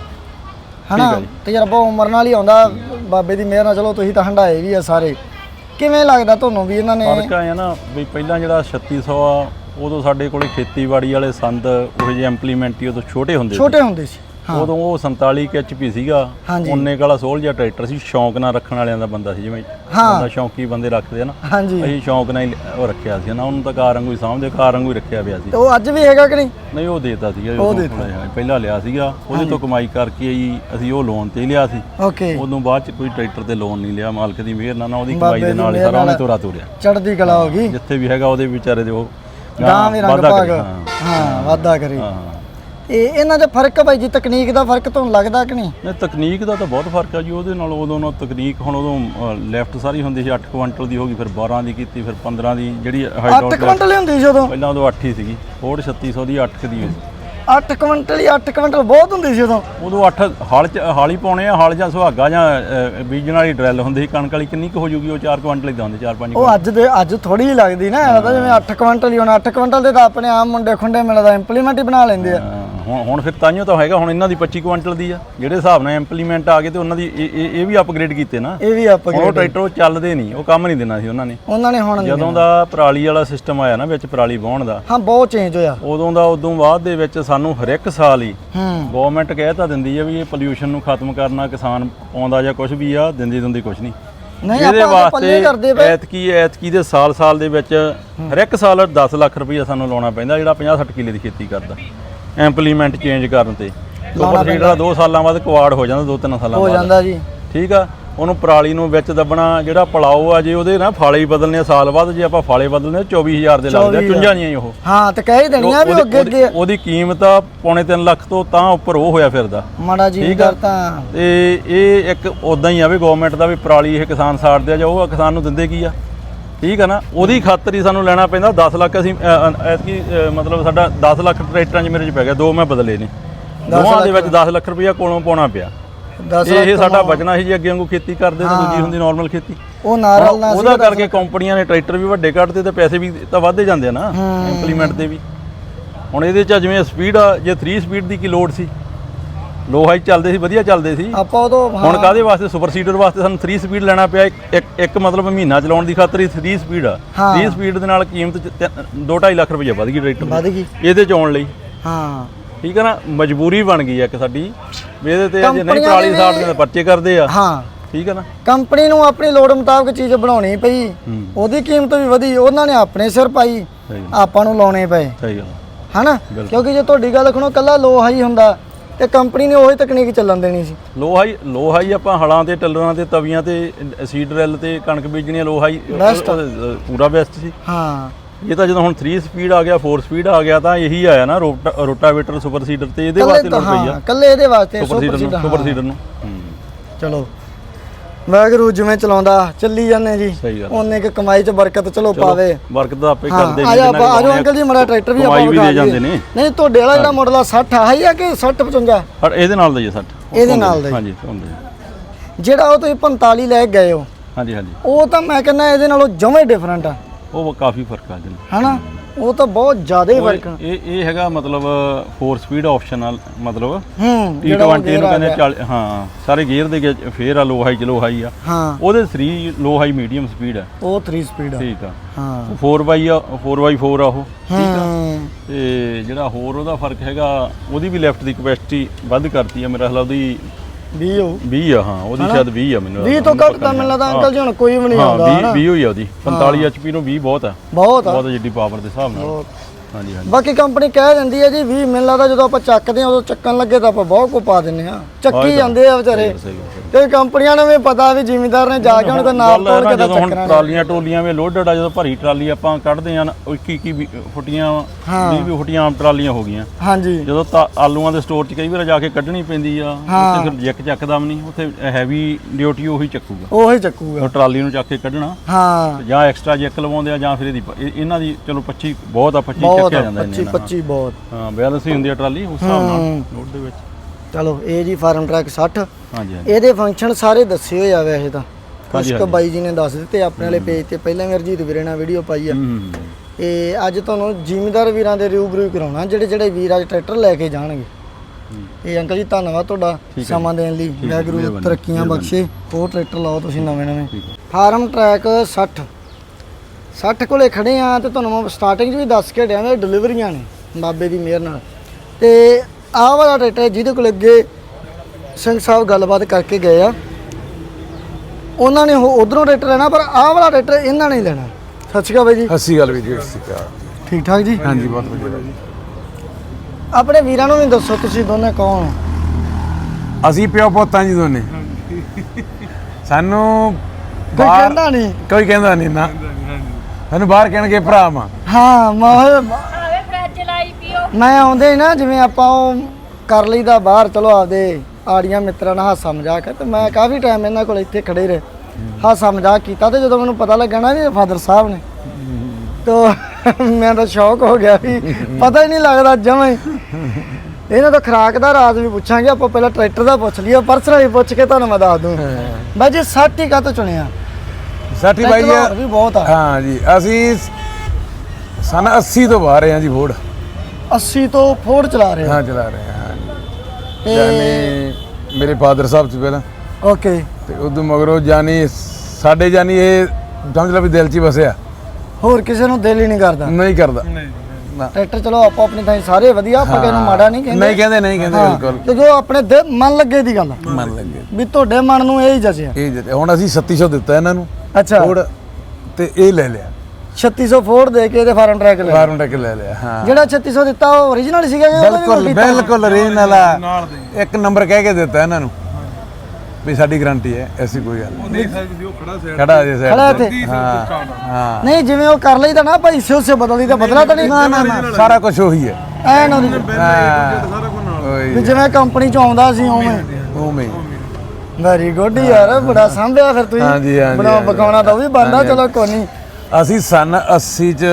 ਹਨਾ ਠੀਕ ਆ ਜੀ। ਤਜਰਬਾ ਉਮਰ ਨਾਲ ਹੀ ਆਉਂਦਾ ਬਾਬੇ ਦੀ ਮਿਹਰ ਨਾਲ ਚਲੋ ਤੁਸੀਂ ਤਾਂ ਹੰਡਾਏ ਵੀ ਆ ਸਾਰੇ। ਕਿਵੇਂ ਲੱਗਦਾ ਤੁਹਾਨੂੰ ਵੀ ਇਹਨਾਂ ਨੇ ਫ਼ਰਕ ਆਇਆ ਨਾ ਵੀ ਪਹਿਲਾਂ ਜਿਹੜਾ 3600 ਆ ਉਦੋਂ ਸਾਡੇ ਕੋਲੇ ਖੇਤੀਬਾੜੀ ਵਾਲੇ ਸੰਦ ਉਹ ਜਿਹੇ ਇੰਪਲੀਮੈਂਟ ਹੀ ਉਦੋਂ ਛੋਟੇ ਹੁੰਦੇ ਸੀ। ਛੋਟੇ ਹੁੰਦੇ ਸੀ। ਹਾਂ। ਉਦੋਂ ਉਹ 47 ਐਚਪੀ ਸੀਗਾ ਹਾਂਜੀ। ਉਹਨੇ ਕਾਲਾ ਸੋਲ ਜਿਹਾ ਟਰੈਕਟਰ ਸੀ ਸ਼ੌਂਕ ਨਾਲ ਰੱਖਣ ਵਾਲਿਆਂ ਦਾ ਬੰਦਾ ਸੀ ਜਿਵੇਂ ਹਾਂ। ਬੰਦਾ ਸ਼ੌਂਕੀ ਬੰਦੇ ਰੱਖਦੇ ਆ ਨਾ ਹਾਂਜੀ। ਅਸੀਂ ਸ਼ੌਂਕ ਨਾਲ ਹੀ ਉਹ ਰੱਖਿਆ ਸੀ ਨਾ ਉਹਨੂੰ ਤਾਂ ਕਾਰ ਵਾਂਗੂ ਹੀ ਸਮਝਦੇ ਕਾਰ ਵਾਂਗੂ ਹੀ ਰੱਖਿਆ ਪਿਆ ਸੀ। ਤੇ ਉਹ ਅੱਜ ਵੀ ਹੈਗਾ ਕਿ ਨਹੀਂ? ਨਹੀਂ ਉਹ ਦੇਤਾ ਸੀਗਾ ਉਹ ਉਦੋਂ ਦੇਤਾ। ਪਹਿਲਾਂ ਲਿਆ ਸੀਗਾ ਉਹਦੇ ਤੋਂ ਕਮਾਈ ਕਰਕੇ ਹੀ ਅਸੀਂ ਉਹ ਲੋਨ ਤੇ ਹੀ ਲਿਆ ਸੀ। ਓਕੇ। ਉਦੋਂ ਬਾਅਦ ਚ ਕੋਈ ਟਰੈਕਟਰ ਤੇ ਲੋਨ ਨਹੀਂ ਲਿਆ ਮਾਲਕ ਦੀ ਮਿਹਰ ਨਾਲ ਨਾ ਉਹਦੀ ਬਾਬੇ ਕਮਾਈ ਦੇ ਦੀ ਨਾਲ ਹੀ ਮਿਹਰ ਸਾਰਾ ਉਹਨੇ ਨਾਲ। ਤੋਰਾ ਤੋਰਿਆ। ਚੜ੍ਹਦੀ ਕਲਾ ਹੋ ਗਈ। ਜਿੱਥੇ ਵੀ ਹੈਗਾ ਉਹਦੇ ਵਿਚਾਰੇ ਦੇ ਉਹ ਗਾਂ ਵੀ ਰੰਗ ਵਾਧਾ ਭਾਗ। ਕਰੇ, ਹਾਂ। ਹਾਂ ਵਾਦਾ ਕਰੇ। ਹਾਂ। ਇਹ ਇਹਨਾਂ ਦੇ ਫ਼ਰਕ ਭਾਈ ਜੀ ਤਕਨੀਕ ਦਾ ਫ਼ਰਕ ਤੁਹਾਨੂੰ ਲੱਗਦਾ ਕਿ ਨਹੀਂ? ਨਹੀਂ ਤਕਨੀਕ ਦਾ ਤਾਂ ਬਹੁਤ ਫ਼ਰਕ ਆ ਜੀ ਉਹਦੇ ਨਾਲ ਉਦੋਂ ਨਾਲ ਤਕਨੀਕ ਹੁਣ ਉਦੋਂ ਲੈਫਟ ਸਾਰੀ ਹੁੰਦੀ ਸੀ 8 ਕੁਇੰਟਲ ਦੀ ਹੋ ਗਈ ਫਿਰ 12 ਦੀ ਕੀਤੀ ਫਿਰ 15 ਦੀ ਜਿਹੜੀ 8 ਹਾਈਡ੍ਰੋਲਿਕ ਕੁਇੰਟਲ ਹੀ ਹੁੰਦੀ ਸੀ ਉਦੋਂ? ਪਹਿਲਾਂ ਉਦੋਂ 8 ਹੀ ਸੀਗੀ ਫੋਰਡ 3600 ਦੀ 8 ਦੀ ਹੋਈ। ਸੀ 8 ਕੁਇੰਟਲ ਹੀ 8 ਕੁਇੰਟਲ ਬਹੁਤ ਹੁੰਦੀ ਸੀ ਉਦੋਂ। ਉਦੋਂ 8 ਹਲ ਚ ਹਾਲੀ ਪਾਉਣੇ ਆ ਹਲ ਜਾਂ ਸੁਹਾਗਾ ਜਾਂ ਬੀਜਣ ਵਾਲੀ ਡਰੈਲ ਹੁੰਦੀ ਸੀ ਕਣਕ ਵਾਲੀ ਕਿੰਨੀ ਕੁ ਹੋ ਜੂਗੀ ਉਹ 4 ਕੁਇੰਟਲ ਹੀ ਦਾ ਹੁੰਦੇ 4 5 ਉਹ ਅੱਜ ਦੇ ਅੱਜ ਥੋੜੀ ਹੀ ਲੱਗਦੀ ਨਾ ਜਿਵੇਂ 8 ਕੁਇੰਟਲ ਹੀ ਹੁਣ 8 ਕੁਇੰਟਲ ਦੇ ਤਾਂ ਆਪਣੇ ਆਮ ਮੁੰਡੇ ਖੁੰਡੇ ਮਿਲਦਾ ਇੰਪਲੀਮੈਂਟ ਹੀ ਬਣਾ ਲੈਂਦੇ ਆ। ਹੁਣ ਹੁਣ ਫਿਰ ਤਾਈਓ ਤਾਂ ਹੈਗਾ ਹੁਣ ਇਹਨਾਂ ਦੀ 25 ਕੁਇੰਟਲ ਦੀ ਆ। ਜਿਹੜੇ ਹਿਸਾਬ ਨਾਲ ਇੰਪਲੀਮੈਂਟ ਆ ਗਏ ਤੇ ਉਹਨਾਂ ਦੀ ਇਹ- ਇਹ ਇਹ ਵੀ ਅਪਗ੍ਰੇਡ ਕੀਤੇ ਨਾ। ਇਹ ਵੀ ਆਪ ਹੁਣ ਉਹ ਟਰੈਕਟਰ ਉਹ ਚੱਲਦੇ ਨਹੀਂ ਉਹ ਕੰਮ ਨਹੀਂ ਦੇਣਾ ਸੀ ਉਹਨਾਂ ਨੇ। ਉਹਨਾਂ ਨੇ ਹੁਣ ਜਦੋਂ ਦਾ ਪਰਾਲੀ ਵਾਲਾ ਸਿਸਟਮ ਆਇਆ ਨਾ ਵਿੱਚ ਪਰਾਲੀ ਵਾਹੁਣ ਦਾ। ਹਾਂ ਬਹੁਤ ਚੇਂਜ ਹੋਇਆ। ਉਦੋਂ ਦਾ ਉਦੋਂ ਬਾਅਦ ਦੇ ਵਿੱਚ ਸਾਨੂੰ ਹਰ ਇੱਕ ਸਾਲ ਹੀ ਹੂੰ। ਗਵਰਨਮੈਂਟ ਕਹਿ ਤਾਂ ਦਿੰਦੀ ਆ ਵੀ ਇਹ ਪੋਲਿਊਸ਼ਨ ਨੂੰ ਖਤਮ ਕਰਨਾ ਕਿਸਾਨ ਪਾਉਂਦਾ ਜਾਂ ਕੁਝ ਵੀ ਆ ਦਿੰਦੀ ਦਿੰਦੀ ਕੁਝ ਨਹੀਂ। ਨਹੀਂ ਇਹਦੇ ਆਪਾਂ ਤਾਂ ਪੱਲੇ ਕਰਦੇ ਵਾਸਤੇ ਪਏ। ਐਤਕੀ ਐਤਕੀ ਦੇ ਸਾਲ ਸਾਲ ਦੇ ਵਿੱਚ ਹਰ ਇੱਕ ਸਾਲ 10 ਲੱਖ ਰੁਪਈਆ ਸਾਨੂੰ ਲਾਉਣਾ ਪੈਂਦਾ ਜਿਹੜਾ 50 60 ਕਿੱਲੇ ਦੀ ਖੇਤੀ ਕਰਦਾ। ਇੰਪਲੀਮੈਂਟ ਚੇਂਜ ਕਰਨ ਤੇ। ਸੁਪਰ ਸੀਡਰ ਦਾ 2 ਸਾਲਾਂ ਬਾਅਦ ਕੁਆੜ ਹੋ ਜਾਂਦਾ 2-3 ਸਾਲਾਂ ਹੋ ਬਾਅਦ। ਜਾਂਦਾ ਜੀ। ਠੀਕ ਆ? ਉਹਨੂੰ ਪਰਾਲੀ ਨੂੰ ਵਿੱਚ ਦੱਬਣਾ ਜਿਹੜਾ ਪਲਾਓ ਆ ਜੇ ਉਹਦੇ ਨਾ ਫਾਲੇ ਹੀ ਬਦਲਨੇ ਆ ਸਾਲ ਬਾਅਦ ਜੇ ਆਪਾਂ ਫਾਲੇ ਬਦਲਨੇ ਆ, 24000 ਦੇ ਲੱਗਦੇ ਆ 24,000 ਚੁੰਝਾਂ ਨਹੀਂ ਉਹ। ਹਾਂ ਤੇ ਕਹਿ ਹੀ ਦੇਣੀਆਂ ਵੀ ਅੱਗੇ ਅੱਗੇ ਉਹਦੀ ਕੀਮਤ ਆ ਪੌਣੇ 3 ਲੱਖ ਤੋਂ ਤਾਂ ਉੱਪਰ ਉਹ ਹੋਇਆ ਫਿਰਦਾ। ਮਾੜਾ ਜੀ ਆ। ਕਰਤਾ ਤੇ। ਇਹ ਇੱਕ ਉਦਾਂ ਹੀ ਆ ਵੀ ਗਵਰਨਮੈਂਟ ਦਾ ਵੀ ਪਰਾਲੀ ਇਹ ਕਿਸਾਨ ਸਾੜਦੇ ਆ ਜਾਂ ਉਹ ਕਿਸਾਨ ਨੂੰ ਦਿੰਦੇ ਕੀ ਆ? ਠੀਕ ਆ ਨਾ ਉਹਦੀ ਖਾਤਰ ਹੀ ਸਾਨੂੰ ਲੈਣਾ ਪੈਂਦਾ 10 ਲੱਖ ਅਸੀਂ ਐਤਕੀ ਮਤਲਬ ਸਾਡਾ 10 ਲੱਖ ਟਰੈਕਟਰਾਂ 'ਚ ਮੇਰੇ 'ਚ ਪੈ ਗਿਆ ਦੋ ਮੈਂ ਬਦਲੇ ਨੇ। ਦੋਵਾਂ ਦੇ ਵਿੱਚ 10 ਲੱਖ ਰੁਪਇਆ ਕੋਲੋਂ ਪਾਉਣਾ ਪਿਆ। 10 ਇਹ ਸਾਡਾ ਬਚਣਾ ਸੀ ਜੇ ਅੱਗੇ ਵਾਂਗੂ ਖੇਤੀ ਕਰਦੇ ਤਾਂ ਦੂਜੀ ਹੁੰਦੀ ਨਾਰਮਲ ਖੇਤੀ। ਉਹ ਨਾਰਲ ਨਾਲ ਉਹਦਾ ਕਰਕੇ ਕੰਪਨੀਆਂ ਨੇ ਟਰੈਕਟਰ ਵੀ ਵੱਡੇ ਕੱਢਦੇ ਤੇ ਪੈਸੇ ਵੀ ਤਾਂ ਵੱਧਦੇ ਜਾਂਦੇ ਆ ਨਾ ਇੰਪਲੀਮੈਂਟ ਦੇ ਵੀ। ਹੁਣ ਇਹਦੇ ਚ ਜਿਵੇਂ ਸਪੀਡ ਆ ਜੇ 3 ਸਪੀਡ ਦੀ ਕੀ ਲੋਡ ਸੀ? ਲੋ ਹਾਈ ਚੱਲਦੇ ਸੀ ਵਧੀਆ ਚੱਲਦੇ ਸੀ। ਆਪਾਂ ਉਦੋਂ ਹੁਣ ਕਾਦੇ ਵਾਸਤੇ? ਸੁਪਰ ਸੀਡਰ ਵਾਸਤੇ ਸਾਨੂੰ 3 ਸਪੀਡ ਲੈਣਾ ਪਿਆ। ਇੱਕ- ਇੱਕ ਇੱਕ ਮਤਲਬ ਮਹੀਨਾ ਚਲਾਉਣ ਦੀ ਖਾਤਰ ਹੀ 3 ਸਪੀਡ ਆ। ਹਾਂ। 3 ਸਪੀਡ ਦੇ ਨਾਲ ਕੀਮਤ 2.5 ਲੱਖ ਰੁਪਏ ਵੱਧ ਗਈ ਟਰੈਕਟਰ ਵੱਧ ਦੀ ਗਈ। ਇਹਦੇ ਚ ਆਉਣ ਲਈ। ਹਾਂ। ਠੀਕ ਹੈ ਨਾ? ਮਜਬੂਰੀ ਬਣ ਗਈ ਆ ਇੱਕ ਸਾਡੀ। ਵੀ ਇਹਦੇ ਤੇ ਜੇ ਨਹੀਂ ਕੰਪਨੀਆਂ ਪਰਾਲੀ ਨੇ ਸਾੜਦੇ ਤਾਂ ਪਰਚੇ ਕਰਦੇ ਆ। ਹਾਂ। ਠੀਕ ਹੈ ਨਾ? ਕੰਪਨੀ ਨੂੰ ਆਪਣੀ ਲੋੜ ਮੁਤਾਬਕ ਚੀਜ਼ ਬਣਾਉਣੀ ਪਈ। ਹੂੰ। ਉਹਦੀ ਕੀਮਤ ਵੀ ਵਧੀ। ਉਹਨਾਂ ਨੇ ਆਪਣੇ ਸਿਰ ਪਾਈ। ਸਹੀ ਆਪਾਂ ਨੂੰ ਲਾਉਣੇ ਪਏ। ਸਹੀ ਗੱਲ। ਹਨਾ? ਕਿਉਂਕਿ ਜੇ ਤੁਹਾਡੀ ਗੱਲ ਖਣੋ ਕੱਲਾ ਲੋ ਹਾਈ ਹੁੰਦਾ। ਤੇ ਕੰਪਨੀ ਨੇ ਉਹੀ ਤਕਨੀਕ ਚੱਲਣ ਦੇਣੀ ਸੀ। ਲੋ ਹਾਈ ਲੋ ਹਾਈ ਆਪਾਂ ਹਲਾਂ ਤੇ ਟੱਲਰਾਂ ਤੇ ਤਵੀਆਂ ਤੇ ਸੀਡ ਡਰਿਲ ਤੇ ਕਣਕ ਬੀਜਣੀ ਲੋ ਹਾਈ Best। ਪੂਰਾ ਬੈਸਟ ਸੀ। ਹਾਂ। ਇਹ ਤਾਂ ਜਦੋਂ ਹੁਣ 3 ਸਪੀਡ ਆ ਗਿਆ 4 ਸਪੀਡ ਆ ਗਿਆ ਤਾਂ ਇਹੀ ਆਇਆ ਨਾ ਰੋਟਾ- ਰੋਟਾਵੇਟਰ ਸੁਪਰ ਸੀਡਰ ਤੇ ਇਹਦੇ ਕੱਲੇ ਵਾਸਤੇ ਤਾਂ ਲੋੜ ਪਈ ਆ। ਕੱਲੇ ਇਹਦੇ ਵਾਸਤੇ ਸੁਪਰ ਸੀਡਰ ਨੂੰ ਸੀਡਰ, ਸੁਪਰ ਹਾਂ। ਸੀਡਰ ਨੂੰ। ਹੂੰ। ਚਲੋ। ਵਾਹਿਗੁਰੂ ਜਿਵੇਂ ਚਲਾਉਂਦਾ ਚੱਲੀ ਜਾਂਦੇ ਜੀ। ਗੱਲ। ਉਹਨੇ ਕਿ ਕਮਾਈ ਚ ਬਰਕਤ ਚਲੋ ਪਾਵੇ। ਵਰਕ ਤਾਂ ਆਪੇ ਹਾਂ ਕਰਦੇ ਆ ਜਾ ਜਿੰਨਾ ਕੁ ਆਜੋ ਅੰਕਲ ਜੀ ਮੇਰਾ ਟਰੈਕਟਰ ਵੀ ਕਮਾਈ ਆਪਾਂ ਵੀ ਦੇ ਵਿਖਾ ਜਾਂਦੇ ਦਈਏ। ਨੇ। ਨਹੀਂ ਤੁਹਾਡੇ ਵਾਲਾ ਜਿਹੜਾ ਮਾਡਲ ਆ 60 ਹਾਈ ਆ ਕਿ 60 55 ਪਰ ਇਹਦੇ ਨਾਲ ਦਾ ਹੀ ਆ 60 ਇਹਦੇ ਨਾਲ ਦਾ ਹੀ। ਹਾਂਜੀ ਹੁੰਦੇ। ਜਿਹੜਾ ਉਹ ਤੁਸੀਂ 45 ਲੈ ਕੇ ਗਏ ਹੋ ਹਾਂਜੀ ਹਾਂਜੀ। ਉਹ ਤਾਂ ਮੈਂ ਕਹਿੰਦਾ ਇਹਦੇ ਨਾਲੋਂ ਜਮਾਂ ਹੀ ਡਿਫਰੈਂਟ ਆ। ਉਹ ਕਾਫੀ ਫ਼ਰਕ ਆ ਜੀ ਹਨਾ? ਉਹ ਤਾਂ ਬਹੁਤ ਜ਼ਿਆਦਾ ਹੀ ਫ਼ਰਕ ਆ। ਇਹ ਇਹ ਹੈਗਾ ਮਤਲਬ 4 ਸਪੀਡ ਆਪਸ਼ਨਲ ਮਤਲਬ ਹੂੰ T20 ਜਿਹੜਾ ਉਹ ਨੂੰ gear ਆ ਕਹਿੰਦੇ ਗਿਆ। ਚੱਲ ਹਾਂ ਸਾਰੇ ਗੇਅਰ ਦੇ ਫੇਰ ਆ ਲੋ ਹਾਈ ਚ ਲੋ ਹਾਈ ਆ। ਹਾਂ। ਉਹਦੇ 3 ਲੋ ਹਾਈ ਮੀਡੀਅਮ ਸਪੀਡ ਆ। ਉਹ 3 ਸਪੀਡ ਆ। ਠੀਕ ਆ। ਹਾਂ। 4x ਆ 4x4 ਆ ਉਹ। ਹੂੰ। ਤੇ ਜਿਹੜਾ ਹੋਰ ਉਹਦਾ ਫ਼ਰਕ ਹੈਗਾ ਉਹਦੀ ਵੀ ਲੈਫਟ ਦੀ ਕਪੈਸਿਟੀ ਵੱਧ ਕਰਤੀ ਆ ਮੇਰਾ ਖਿਆਲ ਉਹਦੀ 20 ਹੋ 20 ਆ ਹਾਂ ਉਹਦੀ ਸ਼ਾਇਦ 20 ਆ ਮੈਨੂੰ 20 ਤੋਂ ਘੱਟ ਤਾਂ ਮੈਨੂੰ ਲੱਗਦਾ। ਅੰਕਲ ਜੀ ਹੁਣ ਕੋਈ ਵੀ ਨਹੀਂ ਹਾਂ ਆਉਂਦਾ 20 ਹਨਾ? 20 ਹੋਈ ਆ ਉਹਦੀ 45 HP ਨੂੰ 20 ਬਹੁਤ ਆ। ਬਹੁਤ ਆ। ਬਹੁਤ ਜਿੱਡੀ ਪਾਵਰ ਦੇ ਹਿਸਾਬ ਨਾਲ। ਬਹੁਤ। ਹਾਂਜੀ ਹਾਂਜੀ। ਬਾਕੀ ਕੰਪਨੀ ਕਹਿ ਦਿੰਦੀ ਹੈ ਜੀ 20 ਮੈਨੂੰ ਲੱਗਦਾ ਜਦੋਂ ਆਪਾਂ ਚੱਕਦੇ ਆ ਉਦੋਂ ਚੱਕਣ ਲੱਗੇ ਤਾਂ ਆਪਾਂ ਬਹੁਤ ਕੋ ਪਾ ਦਿੰਨੇ ਆ ਚੱਕੀ ਜਾਂਦੇ ਆ ਵਿਚਾਰੇ। ਤੇ ਕੰਪਨੀਆਂ ਨੂੰ ਵੀ ਪਤਾ ਵੀ ਜ਼ਿਮੀਂਦਾਰ ਨੇ ਜਾ ਕੇ ਨਾਪ ਗੱਲ ਹੈ ਤੋੜ ਕੇ ਤਾਂ ਜਦੋਂ ਹੁਣ ਟਰਾਲੀਆਂ ਟੋਲੀਆਂ ਵਿੱਚ ਲੋਡਡ ਆ ਜਦੋਂ ਭਰੀ ਟਰਾਲੀ ਆਪਾਂ ਕੱਢਦੇ ਆ ਨਾ ਉਹ 21 21 ਫੁੱਟੀਆਂ 20 20 ਫੁੱਟੀਆਂ ਆਮ ਟਰਾਲੀਆਂ ਹੋ ਗਈਆਂ। ਹਾਂਜੀ। ਜਦੋਂ ਤਾਂ ਆਲੂਆਂ ਦੇ ਸਟੋਰ 'ਚ ਕਈ ਵਾਰ ਜਾ ਕੇ ਕੱਢਣੀ ਪੈਂਦੀ ਆ ਉੱਥੇ ਫਿਰ ਜੈਕ ਚੱਕਦਾ ਵੀ ਨਹੀਂ ਉੱਥੇ ਹੈਵੀ ਡਿਊਟੀ ਉਹੀ ਚੱਕੂਗਾ। ਉਹੀ ਚੱਕੂਗਾ। ਉਹ ਟਰਾਲੀ ਨੂੰ ਚੱਕ ਕੇ ਕੱਢਣਾ ਹਾਂ। ਜਾਂ ਐਕਸਟਰਾ ਜੈਕ ਲਵਾਉਂਦੇ ਆ ਜਾਂ ਫਿਰ ਇਹਦੀ ਪ- ਇਹ- ਇਹਨਾਂ ਦੀ ਚਲੋ 25 ਬਹੁਤ ਆ 25 ਬਹੁਤ ਚੱਕਿਆ ਜਾਂਦਾ 25 ਇਹਨਾਂ 25 ਬਹੁਤ। ਹਾਂ ਬੈਲੈਂਸ ਹੀ ਹੁੰਦੀ ਆ ਟਰਾਲੀ ਉਸ ਹਿਸਾਬ ਨਾਲ ਹੂੰ। ਲੋਡ ਦੇ ਵਿੱਚ। ਚਲੋ ਇਹ ਜੀ ਫਾਰਮ ਟਰੈਕ 60 ਹਾਂਜੀ ਹਾਂਜੀ। ਇਹਦੇ ਫੰਕਸ਼ਨ ਸਾਰੇ ਦੱਸੇ ਹੋਏ ਆ ਵੈਸੇ ਤਾਂ। ਹਾਂਜੀ, ਕੁ ਬਾਈ ਜੀ ਨੇ ਦੱਸ ਦਿੱਤੇ ਆਪਣੇ ਵਾਲੇ ਪੇਜ ਤੇ ਪਹਿਲਾਂ ਵੀ ਅਰਜੀਤ ਵੀਰੇ ਨਾਲ ਵੀਡੀਓ ਪਾਈ ਆ। ਹੂੰ ਇਹ ਅੱਜ ਤੁਹਾਨੂੰ ਜ਼ਿਮੀਂਦਾਰ ਵੀਰਾਂ ਦੇ ਰੂਬਰੂ ਕਰਾਉਣਾ ਜਿਹੜੇ ਜਿਹੜੇ ਵੀਰ ਅੱਜ ਟਰੈਕਟਰ ਲੈ ਕੇ ਜਾਣਗੇ। ਇਹ ਅੰਕਲ ਜੀ ਧੰਨਵਾਦ ਤੁਹਾਡਾ ਸਮਾਂ ਦੇਣ ਲਈ। ਵਾਹਿਗੁਰੂ ਤਰੱਕੀਆਂ ਬਖਸ਼ੇ। ਹੋਰ ਟਰੈਕਟਰ ਲਾਓ ਤੁਸੀਂ ਨਵੇਂ ਨਵੇਂ। ਫਾਰਮ ਟਰੈਕ 60 60 ਕੋਲੇ ਖੜੇ ਆ ਤੇ ਤੁਹਾਨੂੰ ਮੈਂ ਸਟਾਰਟਿੰਗ 'ਚ ਵੀ ਦੱਸ ਕੇ ਡਿਆ ਡਿਲੀਵਰੀਆਂ ਨੇ ਬਾਬੇ ਦੀ ਮਿਹਰ ਨਾਲ। ਤੇ ਆਹ ਵਾਲਾ ਟਰੈਕਟਰ ਹੈ ਜਿਹਦੇ ਕੋਲ ਅੱਗੇ ਸਿੰਘ ਸਾਹਿਬ ਗੱਲਬਾਤ ਕਰਕੇ ਗਏ ਆ। ਉਹਨਾਂ ਨੇ ਉਧਰੋਂ ਟਰੈਕਟਰ ਲੈਣਾ ਪਰ ਆਹ ਵਾਲਾ ਟਰੈਕਟਰ ਇਹਨਾਂ ਨੇ ਲੈਣਾ। ਸਤਿ ਸ਼੍ਰੀ ਅਕਾਲ ਬਾਈ ਜੀ। ਅੱਸੀ ਗੱਲ ਵੀ ਜੀ ਅੱਸੀ ਅਕਾਲ। ਠੀਕ ਠਾਕ ਜੀ? ਹਾਂਜੀ ਬਹੁਤ ਵਧੀਆ। ਜੀ ਆਪਣੇ ਵੀਰਾਂ ਨੂੰ ਵੀ ਦੱਸੋ ਤੁਸੀਂ ਦੋਨੇ ਕੌਣ ਹੋ? ਅਸੀਂ ਪਿਓ ਪੁੱਤਾਂ ਜੀ ਦੋਨੇ। ਸਾਨੂੰ ਕੋਈ ਬਾਹਰ ਕਹਿੰਦਾ ਨਹੀਂ? ਕੋਈ ਕਹਿੰਦਾ ਨਹੀਂ ਨਾ। ਸਾਨੂੰ ਬਾਹਰ ਕਹਿਣਗੇ ਭਰਾ ਮਾਂ। ਹਾਂ ਮੈਂ ਆਵੇ ਫਰਿੱਜ ਲਾਈ ਪੀਓ ਮੈਂ ਆਉਂਦੇ ਹੀ ਨਾ ਜਿਵੇਂ ਆਪਾਂ ਉਹ ਕਰ ਲਈਦਾ ਬਾਹਰ ਚਲੋ ਆਪਦੇ ਆੜੀਆਂ ਮਿੱਤਰਾਂ ਨਾਲ ਹਾਸਾ ਮਜ਼ਾਕ ਤੇ ਮੈਂ ਕਾਫੀ ਟਾਈਮ ਇਹਨਾਂ ਕੋਲ ਇੱਥੇ ਖੜੇ ਰਹੇ ਹਾਸਾ ਮਜ਼ਾਕ ਕੀਤਾ ਤੇ ਜਦੋਂ ਮੈਨੂੰ ਪਤਾ ਲੱਗਾ ਨਾ ਵੀ ਫਾਦਰ ਸਾਹਿਬ ਨੇ ਤੋ ਮੈਂ ਤਾਂ ਸ਼ੌਕ ਹੋ ਗਿਆ ਵੀ ਪਤਾ ਹੀ ਨਹੀਂ ਲੱਗਦਾ ਜਮਾਂ ਇਹਨਾਂ ਤੋਂ ਖਰਾਕ ਦਾ ਰਾਜ਼ ਵੀ ਪੁੱਛਾਂਗੇ ਆਪਾਂ ਪਹਿਲਾਂ ਟਰੈਕਟਰ ਦਾ ਪੁੱਛ ਲਈਏ ਪਰਸਨਲੀ ਪੁੱਛ ਕੇ ਤੁਹਾਨੂੰ ਮੈਂ ਦੱਸ ਦੂੰ। ਬਾਈ ਜੀ 60 ਹੀ ਕਾਹਤੋਂ ਚੁਣਿਆ? ਸਾਠੀ ਬਾਈ ਟਰੈਕਟਰ ਆ ਹੋਰ ਵੀ ਬਹੁਤ ਆ। ਹਾਂ ਜੀ ਅਸੀਂ ਸਨ 80 ਤੋਂ ਬਾਹਰ ਹਾਂ ਜੀ ਫੋੜ 80 ਤੋਂ ਫੋਰਡ ਚਲਾ ਰਹੇ ਹਾਂ। ਚਲਾ ਰਹੇ ਹਾਂ ਤੇ ਜਾਨੀ ਮੇਰੇ ਫਾਦਰ ਸਾਹਿਬ ਸੀ ਪਹਿਲਾਂ। ਓਕੇ। ਤੇ ਉਦੋਂ ਮਗਰੋਂ ਜਾਨੀ ਸਾਡੇ ਜਾਨੀ ਇਹ ਸਮਝ ਲਾ ਵੀ ਦਿਲ 'ਚ ਹੀ ਵਸਿਆ। ਹੋਰ ਕਿਸੇ ਨੂੰ ਦਿਲ ਹੀ ਨਹੀਂ ਕਰਦਾ। ਨਹੀਂ ਕਰਦਾ। ਨਾ। ਟਰੈਕਟਰ ਚਲੋ ਆਪੋ ਆਪਣੀ ਥਾਂ ਸਾਰੇ ਵਧੀਆ ਆਪਾਂ ਕਿਸੇ ਨੂੰ ਮਾੜਾ ਨਹੀਂ ਕਹਿੰਦੇ। ਨਹੀਂ ਕਹਿੰਦੇ ਨਹੀਂ ਕਹਿੰਦੇ ਹਾਂ, ਬਿਲਕੁਲ। ਤੇ ਜੋ ਆਪਣੇ ਦਿਲ- ਮਨ ਲੱਗੇ ਦੀ ਗੱਲ ਆ। ਮੰਨ ਲੱਗੇ। ਵੀ ਤੁਹਾਡੇ ਮਨ ਨੂੰ ਇਹ ਹੀ ਜਚਿਆ। ਇਹ ਜਿੱਤੇ ਹੁਣ ਅਸੀਂ 3700 ਦਿੱਤਾ ਇਹਨਾਂ ਨੂੰ। ਅੱਛਾ। ਫੋੜ ਤੇ ਇਹ ਲੈ ਲਿਆ। 3600 ਫੋੜ ਦੇ ਕੇ ਇਹਦੇ ਫਾਰਮ ਟਰੈਕ ਲੈ ਫਾਰਮ ਟੈਕ ਲੈ ਲਿਆ ਹਾਂ। ਜਿਹੜਾ 3600 ਦਿੱਤਾ ਉਹ origignal ਸੀਗਾ ਜਾਂ ਬਿਲਕੁਲ? ਬਿਲਕੁਲ ਰੀਜਨਲ ਆ। ਇੱਕ ਨੰਬਰ ਕਹਿ ਕੇ ਦਿੱਤਾ ਇਹਨਾਂ ਨੂੰ ਵੀ ਸਾਡੀ ਗਾਰੰਟੀ ਹੈ ਐਸੀ ਕੋਈ ਗੱਲ ਨਹੀਂ। ਦੇਖ ਸਕਦੇ ਹੋ ਖੜਾ ਸਾਈਡ ਖੜਾ ਜੇ ਖੜਾ ਸਾਈਡ ਇੱਥੇ। ਹਾਂ ਹਾਂ। ਨਹੀਂ ਜਿਵੇਂ ਉਹ ਕਰ ਲਈਦਾ ਨਾ ਭਾਈ ਸਿਓ ਸੇ ਬਦਲਦੀ ਤਾਂ ਬਦਲਾ ਤਾਂ ਨਹੀਂ ਨਾ ਨਾ ਨਾ ਸਾਰਾ ਕੁਝ ਉਹੀ ਹੈ। ਐਨ ਉਹਦੀ। ਹਾਂ। ਸਾਰਾ ਕੁਝ ਨਾਲ। ਉਹੀ ਵੀ ਜਿਵੇਂ ਕੰਪਨੀ ਚ ਆਉਂਦਾ ਸੀ ਉਵੇਂ ਉਵੇਂ। ਵੈਰੀ ਗੁੱਡ ਯਾਰ ਬੜਾ ਸੰਭਿਆ ਫਿਰ ਤੁਸੀਂ। ਹਾਂਜੀ, ਹਾਂਜੀ, ਬਣਾ। ਬਕਾਉਣਾ ਤਾਂ ਉਹ ਵੀ ਬੰਦਾ ਚਲੋ ਕੋਈ ਨਹੀਂ। ਅਸੀਂ ਸਨ 80 ਚ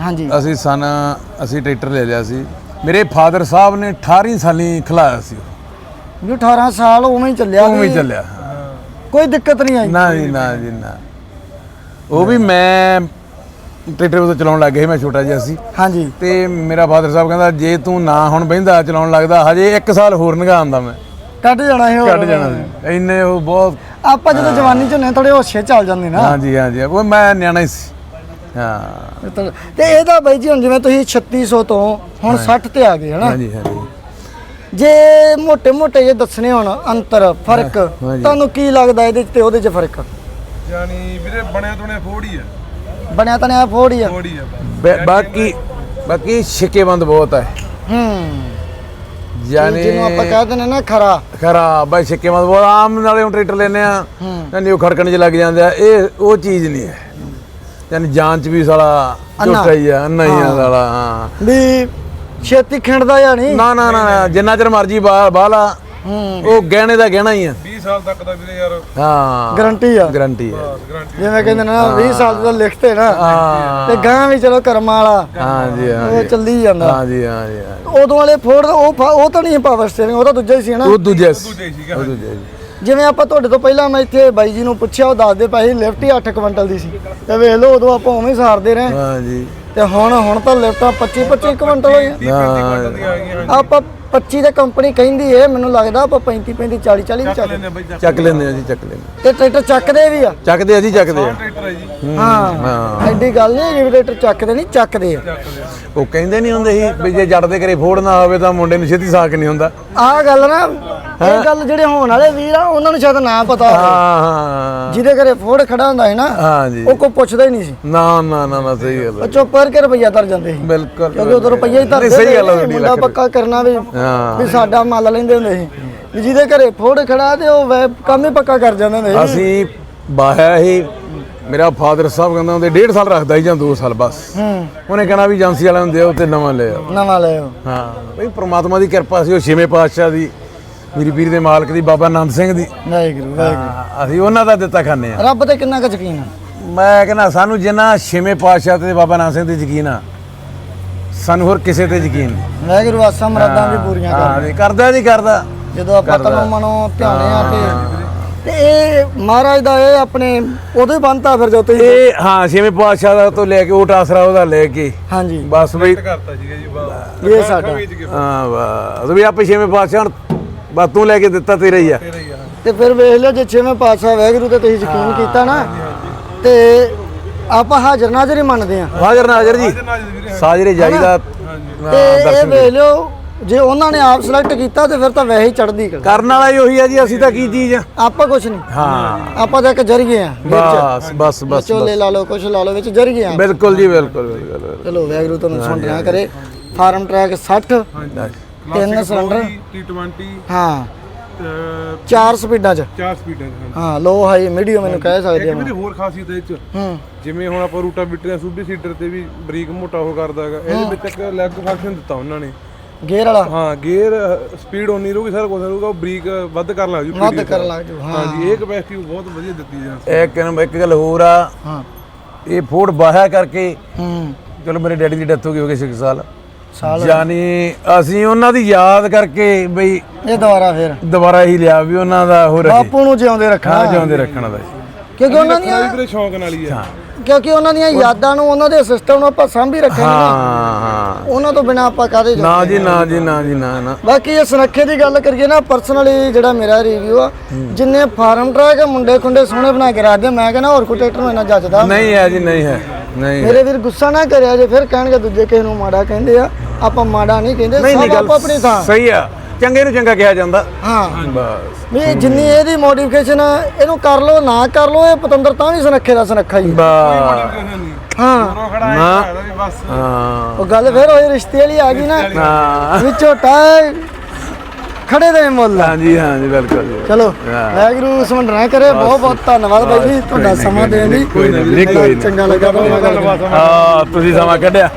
ਹਾਂਜੀ। ਅਸੀਂ ਸਨ ਅਸੀਂ ਟਰੈਕਟਰ ਲੈ ਲਿਆ ਸੀ। ਮੇਰੇ ਫਾਦਰ ਸਾਹਿਬ ਨੇ 18 ਸਾਲੀ ਖਲਾਇਆ ਸੀ। ਵੀ 18 ਸਾਲ ਉਵੇਂ ਹੀ ਚੱਲਿਆ ਉਵੇਂ ਹੀ ਚੱਲਿਆ। ਕੋਈ ਦਿੱਕਤ ਨਹੀਂ ਆਈ। ਨਾ ਜੀ ਨਾ ਜੀ ਨਾ। ਉਹ ਵੀ ਮੈਂ ਟਰੈਕਟਰ ਉਦੋਂ ਚਲਾਉਣ ਲੱਗ ਗਿਆ ਸੀ ਮੈਂ ਛੋਟਾ ਜਿਹਾ ਸੀ। ਹਾਂਜੀ। ਤੇ ਮੇਰਾ ਫਾਦਰ ਸਾਹਿਬ ਕਹਿੰਦਾ ਜੇ ਤੂੰ ਨਾ ਹੁਣ ਬਹਿੰਦਾ ਚਲਾਉਣ ਲੱਗਦਾ ਹਜੇ 1 ਸਾਲ ਹੋਰ ਨਗਾ ਆਂਦਾ ਮੈਂ। ਕੱਢ ਜਾਣਾ ਇਹ ਕੱਢ ਜਾਣਾ ਸੀ। ਇੰਨੇ ਉਹ ਬਹੁਤ ਆਪਾਂ ਜਦੋਂ ਜਵਾਨੀ ਚ ਹੁੰਨੇ ਥੋੜੇ ਹੋਸ਼ੇ ਚੱਲ ਜਾਂਦੇ ਨਾ। ਹਾਂਜੀ ਹਾਂਜੀ। ਉਹ ਮੈਂ ਨਿਆਣਾ ਹੀ ਸੀ। ਹਾਂ। ਤੇ ਇਹਦਾ ਬਾਈ ਜੀ ਹੁਣ ਜਿਵੇਂ ਤੁਸੀਂ 3600 ਤੋਂ ਹੁਣ 60 ਤੇ ਆ ਗਏ ਹਨਾ? ਹਾਂਜੀ ਹਾਂਜੀ। ਜੇ ਮੋਟੇ ਮੋਟੇ ਜੇ ਦੱਸਣੇ ਹੁਣ ਅੰਤਰ ਫ਼ਰਕ ਤੁਹਾਨੂੰ ਕੀ ਲੱਗਦਾ ਇਹਦੇ ਤੇ ਉਹਦੇ 'ਚ ਫ਼ਰਕ? ਯਾਨੀ ਵੀਰੇ ਬਣਿਆ ਤੁਨੇ ਫੋੜ ਹੀ ਆ। ਬਣਿਆ ਤਨੇ ਫੋੜ ਹੀ ਆ। ਬਾਕੀ ਬਾਕੀ ਸ਼ਿਕੇਬੰਦ ਬਹੁਤ ਹੈ ਹੂੰ। ਯਾਨੀ ਜਿਹਨੂੰ ਆਪਾਂ ਕਹਿ ਦਿੰਦੇ ਨਾ ਖਰਾ। ਖਰਾਬ ਬਾਈ ਸ਼ਿਕੇਬੰਦ ਬਹੁਤ ਆਮ ਨਾਲੇ ਹੁਣ ਟਰੈਕਟਰ ਲੈਨੇ ਆ ਯਾਨੀ ਉਹ ਖੜਕਣ ਚ ਲੱਗ ਜਾਂਦੇ ਆ ਇਹ ਉਹ ਚੀਜ਼ ਨਹੀਂ ਹੈ। ਯਾਨੀ ਜਾਂਚ ਵੀ ਸਾਲਾ। ਝੋਟਾ ਹੀ ਆ ਅੰਨਾ ਹੀ ਆ ਸਾਲਾ ਹਾਂ। ਵੀ ਛੇਤੀ ਖਿੰਡਦਾ ਜਾਂ ਨਹੀਂ? ਨਾ ਨਾ ਨਾ ਜਿੰਨਾ ਚਿਰ ਮਰਜ਼ੀ ਹੂੰ ਉਹ ਗਹਿਣੇ ਦਾ ਗਹਿਣਾ ਹੀ ਆ। 20 ਸਾਲ ਤੱਕ ਦਾ ਵੀਰੇ ਯਾਰ। ਹਾਂ। ਗਰੰਟੀ ਆ। ਗਾਰੰਟੀ ਹੈ ਗਾਰੰਟੀ ਜਿਵੇਂ ਕਹਿੰਦੇ ਨੇ ਨਾ 20 ਸਾਲ ਦਾ ਲਿਖਤੇ ਨਾ। ਹਾਂ। ਤੇ ਗਾਂ ਵੀ ਚਲੋ ਕਰਮਾਂ ਵਾਲਾ। ਹਾਂਜੀ ਉਹ ਹਾਂਜੀ ਚੱਲੀ ਜਾਂਦਾ। ਹਾਂਜੀ ਹਾਂਜੀ ਹਾਂਜੀ। ਉਦੋਂ ਵਾਲੇ ਫੋੜ ਉਹ ਉਹ ਤਾਂ ਨਹੀਂ ਪਾਵਰ ਸਟੀਅਰਿੰਗ ਉਹ ਤਾਂ ਦੂਜਾ ਹੀ ਸੀ ਨਾ। ਉਹ ਦੂਜੇ ਸੀ। ਹੀ ਉਹ ਦੂਜੇ ਸੀ। ਜਿਵੇਂ ਆਪਾਂ ਤੁਹਾਡੇ ਤੋਂ ਪਹਿਲਾਂ ਮੈਂ ਇੱਥੇ ਬਾਈ ਜੀ ਨੂੰ ਪੁੱਛਿਆ ਉਹ ਦੱਸਦੇ ਪਏ ਸੀ ਲਿਫਟ ਹੀ 8 ਕੁਇੰਟਲ ਦੀ ਸੀ। ਤੇ ਵੇਖ ਲਓ ਉਦੋਂ ਆਪਾਂ ਉਵੇਂ ਹੀ ਸਾਰਦੇ ਰਹੇ। ਹਾਂਜੀ ਤੇ ਹੁਣ ਹੁਣ ਤਾਂ ਲਿਫਟਾਂ 25 25 ਕੁਇੰਟਲ ਹੋਈਆਂ। 30 35 ਕੁਆਂਟਲ ਦੀਆਂ ਆ ਗਈਆਂ ਆਪਾਂ 25 ਤੇ ਕੰਪਨੀ ਕਹਿੰਦੀ ਏ ਮੈਨੂੰ ਲੱਗਦਾ ਆਪਾਂ 35 35 40 40 ਵੀ ਚੱਕ ਲੈਂਦੇ ਬਾਈ ਚੱਕ ਚੱਕ ਲੈਂਦੇ ਆ ਜੀ ਚੱਕ ਲੈਂਦੇ ਤੇ ਟਰੈਕਟਰ ਚੱਕਦੇ ਵੀ ਆ। ਚੱਕਦੇ ਆ ਜੀ ਚੱਕਦੇ ਆ। ਟਰੈਕਟਰ ਹੈ। ਜੀ ਹਾਂ। ਹਾਂ ਐਡੀ ਗੱਲ ਨਹੀਂ ਹੈਗੀ ਵੀ ਟਰੈਕਟਰ ਚੱਕਦੇ ਨਹੀਂ ਚੱਕਦੇ ਆ। ਉਹ ਕਹਿੰਦੇ ਨਹੀਂ ਹੁੰਦੇ ਸੀ ਵੀ ਜੇ ਜੱਟ ਦੇ ਘਰੇ ਫੋੜ ਨਾ ਹੋਵੇ ਤਾਂ ਮੁੰਡੇ ਨੂੰ ਛੇਤੀ ਸਾਕ ਨਹੀਂ ਹੁੰਦਾ। ਆਹ ਗੱਲ ਨਾ ਇਹ ਗੱਲ ਜਿਹੜੇ ਹੋਣ ਵਾਲੇ ਵੀਰ ਆ ਉਹਨਾਂ ਨੂੰ ਸ਼ਾਇਦ ਨਾ ਪਤਾ ਹੋਵੇ। ਹਾਂ ਹਾਂ। ਜਿਹਦੇ ਘਰੇ ਫੋੜ ਖੜਾ ਹੁੰਦਾ ਹੈ ਨਾ ਹਾਂ ਜੀ ਉਹ ਕੋਈ ਪੁੱਛਦਾ ਹੀ ਨਹੀਂ ਸੀ। ਨਾ ਨਾ ਨਾ ਨਾ ਸਹੀ ਗੱਲ ਹੈ। ਚੁੱਪ ਕਰਕੇ ਰੁਪਈਆ ਤਰ ਜਾਂਦੇ ਸੀ। ਬਿਲਕੁਲ ਕਿਉਂਕਿ ਉਦੋਂ ਰੁਪਈਆ ਹੀ ਤਰਦੇ ਸਹੀ ਗੱਲ ਹੈ ਮੁੰਡਾ ਪੱਕਾ ਕਰਨਾ ਵੀ ਹਾਂ। ਵੀ ਸਾਡਾ ਮੱਲ ਲੈਂਦੇ ਹੁੰਦੇ ਸੀ। ਵੀ ਜਿਹਦੇ ਘਰੇ ਫੋੜ ਖੜਾ ਤੇ ਉਹ ਕੰਮ ਹੀ ਪੱਕਾ ਕਰ ਜਾਂਦੇ ਹੁੰਦੇ ਅਸੀਂ ਬਾਹਿਆ ਹੀ ਮੇਰਾ ਫਾਦਰ ਸਾਹਿਬ ਕਹਿੰਦਾ ਹੁੰਦੇ ਡੇਢ ਸਾਲ ਰੱਖਦਾ ਹੀ ਜਾਂ 2 ਸਾਲ ਬਸ। ਹੂੰ। ਉਹਨੇ ਕਹਿਣਾ ਵੀ ਏਜੰਸੀ ਵਾਲਿਆਂ ਨੂੰ ਦਿਓ ਤੇ ਨਵਾਂ ਲੈ ਆਓ। ਨਵਾਂ ਲੈ ਆਓ। ਹਾਂ। ਬਈ ਪ੍ਰਮਾਤਮਾ ਦੀ ਕਿਰਪਾ ਸੀ ਉਹ ਛੇਵੇਂ ਪਾਤਸ਼ਾਹ ਦੀ। ਮੇਰੀ ਪੀਰ ਦੇ ਮਾਲਕ ਦੀ ਬਾਬਾ ਨੰਦ ਸਿੰਘ ਦੀ। ਵਾਹਿਗੁਰੂ ਵਾਹਿਗੁਰੂ। ਹਾਂ, ਅਸੀਂ ਉਹਨਾਂ ਦਾ ਦਿੱਤਾ ਖਾਂਦੇ ਆ ਰੱਬ ਤੇ ਕਿੰਨਾ ਕੁ ਯਕੀਨ ਆ? ਮੈਂ ਕਹਿੰਦਾ ਸਾਨੂੰ ਜਿੰਨਾ ਛੇਵੇਂ ਪਾਤਸ਼ਾਹ ਤੇ ਬਾਬਾ ਨੰਦ ਸਿੰਘ ਤੇ ਯਕੀਨ ਆ ਸਾਨੂੰ ਹੋਰ ਕਿਸੇ ਤੇ ਯਕੀਨ ਨਹੀਂ। ਵਾਹਿਗੁਰੂ ਆਸਾਂ ਮਰਾਦਾਂ ਵੀ ਪੂਰੀਆਂ ਕਰ ਹਾਂ ਜੀ ਕਰਦਾ ਜੀ ਕਰਦਾ। ਜਦੋਂ ਆਪਾਂ ਕਰਦਾ। ਤਨੋਂ ਮਨੋਂ ਧਿਆਨੇ ਆ ਤੇ ਤੇ ਇਹ ਮਹਾਰਾਜ ਦਾ ਇਹ ਆਪਣੇ ਉਦੋਂ ਹੀ ਬੰਨਤਾ ਫਿਰ ਜੋ ਤੁਸੀਂ ਇਹ ਹਾਂ ਛੇਵੇਂ ਪਾਤਸ਼ਾਹ ਦਾ ਤੋਂ ਲੈ ਕੇ ਓਟ ਆਸਰਾ ਉਹਦਾ ਲੈ ਕੇ। ਹਾਂਜੀ। ਬਸ ਵੀ ਕਰਤਾ ਸੀਗਾ ਜੀ ਬਾਬਾ ਇਹ ਸਾਡਾ। ਹਾਂ ਬਸ ਵੀ ਆਪੇ ਛੇਵੇਂ ਪਾਤਸ਼ਾਹ ਨੂੰ ਬਸ ਤੂੰ ਲੈ ਕੇ ਦਿੱਤਾ ਤੇਰਾ ਹੀ ਆ। ਤੇ ਫਿਰ ਵੇਖ ਲਿਓ ਜੇ ਛੇਵੇਂ ਪਾਤਸ਼ਾਹ ਵਾਹਿਗੁਰੂ ਤੇ ਤੁਸੀਂ ਯਕੀਨ ਕੀਤਾ ਨਾ ਤੇ ਆਪਾਂ ਹਾਜ਼ਰ ਨਾਜ਼ਰ ਹੀ ਮੰਨਦੇ ਆ ਹਾਜ਼ਰ ਨਾਜ਼ਰ ਜੀ। ਸਾਜਰੇ ਜਾਈਦਾ ਤੇ ਇਹ ਵੇਖ ਲਿਓ ਜੇ ਉਹਨਾਂ ਨੇ ਆਪ ਸਿਲੈਕਟ ਕੀਤਾ ਤੇ ਫਿਰ ਤਾਂ ਵੈਸੇ ਹੀ ਚੜਦੀ ਕਰ ਕਰਨ ਵਾਲਾ ਹੀ ਉਹੀ ਆ ਜੀ ਅਸੀਂ ਤਾਂ ਕੀ ਚੀਜ਼ ਆ? ਆਪਾਂ ਕੁਛ ਨਹੀਂ। ਹਾਂ। ਆਪਾਂ ਤਾਂ ਇੱਕ ਜਰੀਏ ਆ ਬਸ ਬਸ ਬਸ ਚੋਲੇ ਲਾ ਲਓ ਕੁਛ ਲਾ ਲਓ ਵਿੱਚ ਜਰੀਏ ਆ। ਬਿਲਕੁਲ ਜੀ ਬਿਲਕੁਲ ਚਲੋ ਵਾਹਿਗੁਰੂ ਤੁਹਾਨੂੰ ਸੁਣ ਰਿਹਾ ਕਰੇ। ਫਾਰਮ ਟਰੈਕ 60 ਤਿੰਨ ਸਿਲੰਡਰ T20 ਹਾਂ ਚਾਰ ਸਪੀਡਾਂ 'ਚ। ਚਾਰ ਸਪੀਡਾਂ ਦੇ ਹਨ ਹਾਂ ਲੋ ਹਾਈ ਮੀਡੀਅਮ ਇਹਨੂੰ ਕਹਿ ਸਕਦੇ ਇੱਕ ਆ ਵੀਰੇ ਹੋਰ ਖਾਸੀਅਤ ਇਹ ਚ। ਹੂੰ। ਜਿਵੇਂ ਹੁਣ ਆਪਾਂ ਰੂਟਾ ਬਿਟਰੀਆਂ ਸੂਬੀ ਸੀਡਰ ਤੇ ਵੀ ਬਰੀਕ ਮੋਟਾ ਉਹ ਕਰਦਾ ਹੈਗਾ ਇਹਦੇ ਵਿੱਚ ਇੱਕ ਲੈਗ ਫੰਕਸ਼ਨ ਦਿੱਤਾ ਉਹਨਾਂ ਨੇ। ਗੇਅਰ ਵਾਲਾ? ਹਾਂ ਗੇਅਰ ਸਪੀਡ ਉਨੀ ਰਹੂਗੀ ਸਾਰਾ ਕੁਝ ਰਹੂਗਾ ਉਹ ਬਰੀਕ ਵੱਧ ਕਰਨ ਲੱਗ ਜੂ ਵੱਧ ਕਰਨ ਲੱਗ ਜੂ ਹਾਂ। ਹਾਂਜੀ ਇਹ ਕਪੈਸਿਟੀ ਬਹੁਤ ਵਧੀਆ ਦਿੱਤੀ ਜਾਂ ਇੱਕ ਨੰਬਰ ਇੱਕ ਗੱਲ ਹੋਰ ਆ। ਹਾਂ। ਇਹ ਫੋੜ ਬਾਹਿਆ ਕਰਕੇ ਹੂੰ। ਚਲੋ ਮੇਰੇ ਡੈਡੀ ਦੀ ਡੈਥ ਹੋ ਗਈ ਹੋ ਗਈ 6 ਸਾਲ। ਸਾਲ ਯਾਨੀ ਅਸੀਂ ਉਹਨਾਂ ਦੀ ਯਾਦ ਕਰਕੇ ਬਈ ਇਹ ਦੁਬਾਰਾ ਫਿਰ। ਦੁਬਾਰਾ ਹੀ ਲਿਆ ਵੀ ਉਹਨਾਂ ਦਾ ਹੋ ਰਿਹਾ ਬਾਪੂ ਨੂੰ ਜਿਉਂਦੇ ਰੱਖਣਾ। ਖਾਣਾ ਜਿਉਂਦੇ ਰੱਖਣ ਦਾ ਕਿਉਂਕਿ ਉਹਨਾਂ ਦੀਆਂ ਵੀਰੇ ਸ਼ੌਂਕ ਨਾਲ ਹੀ ਆ। ਕਿਉਂਕਿ ਉਹਨਾਂ ਦੀਆਂ ਯਾਦਾਂ ਨੂੰ ਉਹਨਾਂ ਦੇ ਸਿਸਟਮ ਨੂੰ ਆਪਾਂ ਸਾਂਭੀ ਰੱਖਾਂਗੇ ਹਾਂ ਹਾਂ। ਉਹਨਾਂ ਤੋਂ ਬਿਨਾ ਆਪਾਂ ਕਾਹਦੇ ਜਾ ਨਾ ਜੀ ਨਾ ਜੀ ਨਾ ਜੀ ਨਾ ਨਾ। ਬਾਕੀ ਇਹ ਸੁਨੱਖੇ ਦੀ ਗੱਲ ਕਰੀਏ ਨਾ ਪਰਸਨਲੀ ਜਿਹੜਾ ਮੇਰਾ ਰਿਵਿਊ ਆ ਜਿੰਨੇ ਫਾਰਮ ਟਰੈਕ ਮੁੰਡੇ ਖੁੰਡੇ ਸੋਹਣੇ ਬਣਾ ਕੇ ਰੱਖਦੇ ਮੈਂ ਕਹਿੰਦਾ ਹੋਰ ਕੋਈ ਟਰੈਕਟਰ ਨੂੰ ਇੰਨਾ ਜੱਜਦਾ। ਨਹੀਂ ਹੈ ਜੀ ਨਹੀਂ ਹੈ। ਨਹੀਂ ਮੇਰੇ ਵੀਰ ਗੁੱਸਾ ਨਾ ਕਰਿਆ ਜੇ ਫਿਰ ਕਹਿਣਗੇ ਦੂਜੇ ਕਿਸੇ ਨੂੰ ਮਾੜਾ ਕਹਿੰਦੇ ਆ। ਆਪਾਂ ਮਾੜਾ ਨਹੀਂ ਕਹਿੰਦੇ ਨਹੀਂ ਨਹੀਂ ਸਭ ਗੱਲ ਆਪੋ ਆਪਣੀ ਥਾਂ। ਸਹੀ ਆ। ਚੰਗੇ ਨੂੰ ਚੰਗਾ ਕਿਹਾ ਜਾਂਦਾ। ਹਾਂ। ਬਸ। ਵੀ ਜਿੰਨੀ ਇਹਦੀ ਮੋਡੀਫਿਕੇਸ਼ਨ ਇਹਨੂੰ ਕਰ ਲੋ ਨਾ ਕਰ ਲੋ ਇਹ ਪਤੰਦਰ ਤਾਂ ਵੀ ਸੁਨੱਖੇ ਦਾ ਸੁਨੱਖਾ ਹੀ ਆ। ਬਸ। ਹਾਂ। ਰੋ ਖੜਾ ਨਾ। ਹੈ ਵੀ ਬਸ। ਹਾਂ। ਉਹ ਗੱਲ ਫਿਰ ਹੋਈ ਰਿਸ਼ਤੇ ਵਾਲੀ ਆ ਗਈ ਨਾ। ਹਾਂ। ਖੜੇ ਦੇ ਮੁੱਲ। ਹਾਂਜੀ ਹਾਂਜੀ ਬਿਲਕੁਲ। ਚਲੋ ਹਾਂ। ਵਾਹਿਗੁਰੂ ਸਮਝਣਾ ਕਰੇ। ਬਹੁਤ ਬਹੁਤ ਧੰਨਵਾਦ ਬਾਈ ਜੀ ਤੁਹਾਡਾ ਸਮਾਂ ਦੇਣ ਦੀ ਕੋਈ ਨਾ ਵੀਰੇ, ਕੋਈ ਨਾ। ਚੰਗਾ ਲੱਗਾ ਤੁਹਾਡੇ ਨਾਲ ਗੱਲ ਕਰਕੇ। ਹਾਂ ਤੁਸੀਂ ਸਮਾਂ ਕੱਢਿਆ।